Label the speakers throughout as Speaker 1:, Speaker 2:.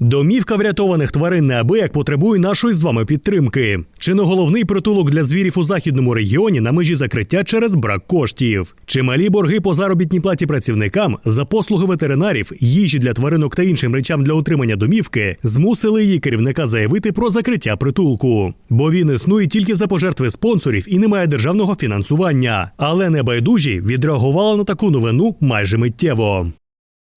Speaker 1: Домівка врятованих тварин неабияк потребує нашої з вами підтримки. Чи не головний притулок для звірів у західному регіоні на межі закриття через брак коштів? Чималі борги по заробітній платі працівникам за послуги ветеринарів, їжі для тваринок та іншим речам для утримання домівки змусили її керівника заявити про закриття притулку. Бо він існує тільки за пожертви спонсорів і не має державного фінансування. Але небайдужі відреагували на таку новину майже миттєво.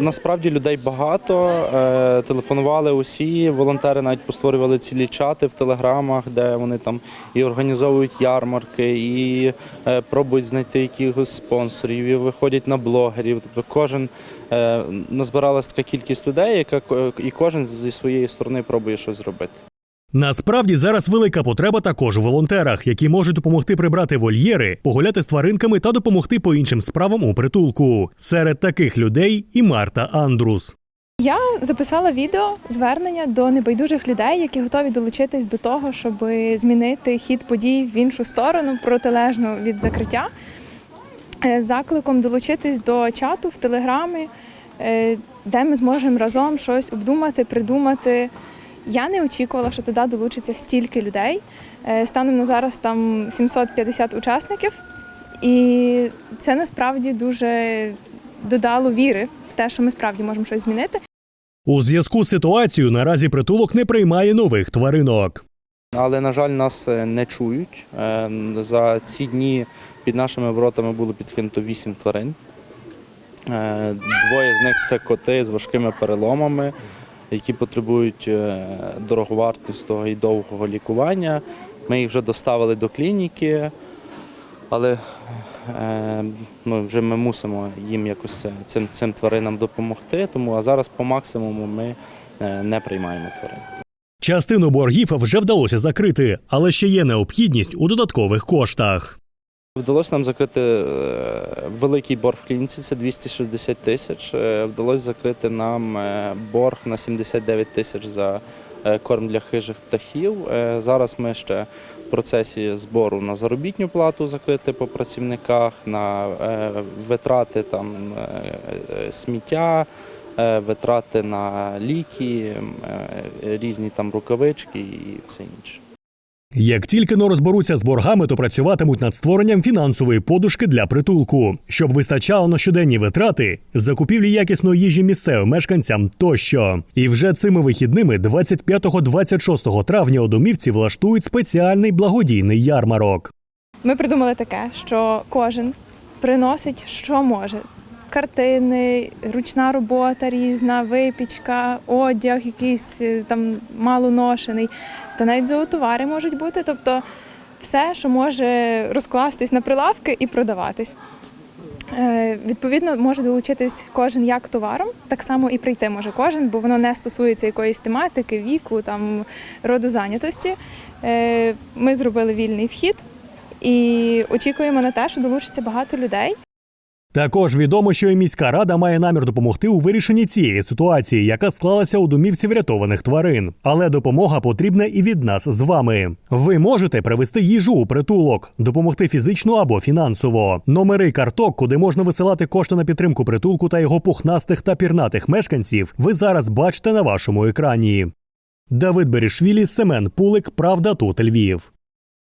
Speaker 2: Насправді людей багато. е, Телефонували усі. Волонтери навіть постворювали цілі чати в телеграмах, де вони там і організовують ярмарки, і е, пробують знайти якихось спонсорів, і виходять на блогерів. Тобто кожен е, назбиралась така кількість людей, яка і кожен зі своєї сторони пробує щось зробити.
Speaker 1: Насправді зараз велика потреба також у волонтерах, які можуть допомогти прибрати вольєри, погуляти з тваринками та допомогти по іншим справам у притулку. Серед таких людей і Марта Андрус.
Speaker 3: Я записала відео звернення до небайдужих людей, які готові долучитись до того, щоб змінити хід подій в іншу сторону, протилежну від закриття. Е, Закликом долучитись до чату в телеграмі, е, де ми зможемо разом щось обдумати, придумати. Я не очікувала, що туди долучиться стільки людей. Е, Станом на зараз там 750 учасників, і це насправді дуже додало віри в те, що ми справді можемо щось змінити.
Speaker 1: У зв'язку з ситуацією наразі притулок не приймає нових тваринок.
Speaker 2: Але, на жаль, нас е, не чують. Е, За ці дні під нашими воротами було підкинуто вісім тварин. Двоє з них це коти з важкими переломами, які потребують е, дороговартісного і довгого лікування. Ми їх вже доставили до клініки, але е, ну, вже ми мусимо їм якось е, цим, цим тваринам допомогти. Тому а зараз по максимуму ми не приймаємо тварин.
Speaker 1: Частину боргів вже вдалося закрити, але ще є необхідність у додаткових коштах.
Speaker 2: Вдалося нам закрити е, великий борг в клініці, це 260 тисяч. Е, Вдалося закрити нам е, борг на 79 тисяч за корм для хижих птахів. Зараз ми ще в процесі збору на заробітну плату закрити по працівниках, на витрати там сміття. Витрати на ліки, різні там рукавички і все інше.
Speaker 1: Як тільки но розберуться з боргами, то працюватимуть над створенням фінансової подушки для притулку, щоб вистачало на щоденні витрати, закупівлі якісної їжі місцевим мешканцям тощо. І вже цими вихідними, 25-26 травня, у домівці влаштують спеціальний благодійний ярмарок.
Speaker 3: Ми придумали таке, що кожен приносить, що може. Картини, ручна робота різна, випічка, одяг, якийсь е, там малоношений, та навіть зоотовари можуть бути. Тобто все, що може розкластись на прилавки і продаватись. Е, Відповідно, може долучитись кожен як товаром, так само і прийти може кожен, бо воно не стосується якоїсь тематики, віку, там роду зайнятості. Е, Ми зробили вільний вхід і очікуємо на те, що долучиться багато людей.
Speaker 1: Також відомо, що і міська рада має намір допомогти у вирішенні цієї ситуації, яка склалася у домівці врятованих тварин. Але допомога потрібна і від нас з вами. Ви можете привезти їжу у притулок, допомогти фізично або фінансово. Номери карток, куди можна висилати кошти на підтримку притулку та його пухнастих та пірнатих мешканців, ви зараз бачите на вашому екрані. Давид Берішвілі, Семен Пулик, Правда тут Львів.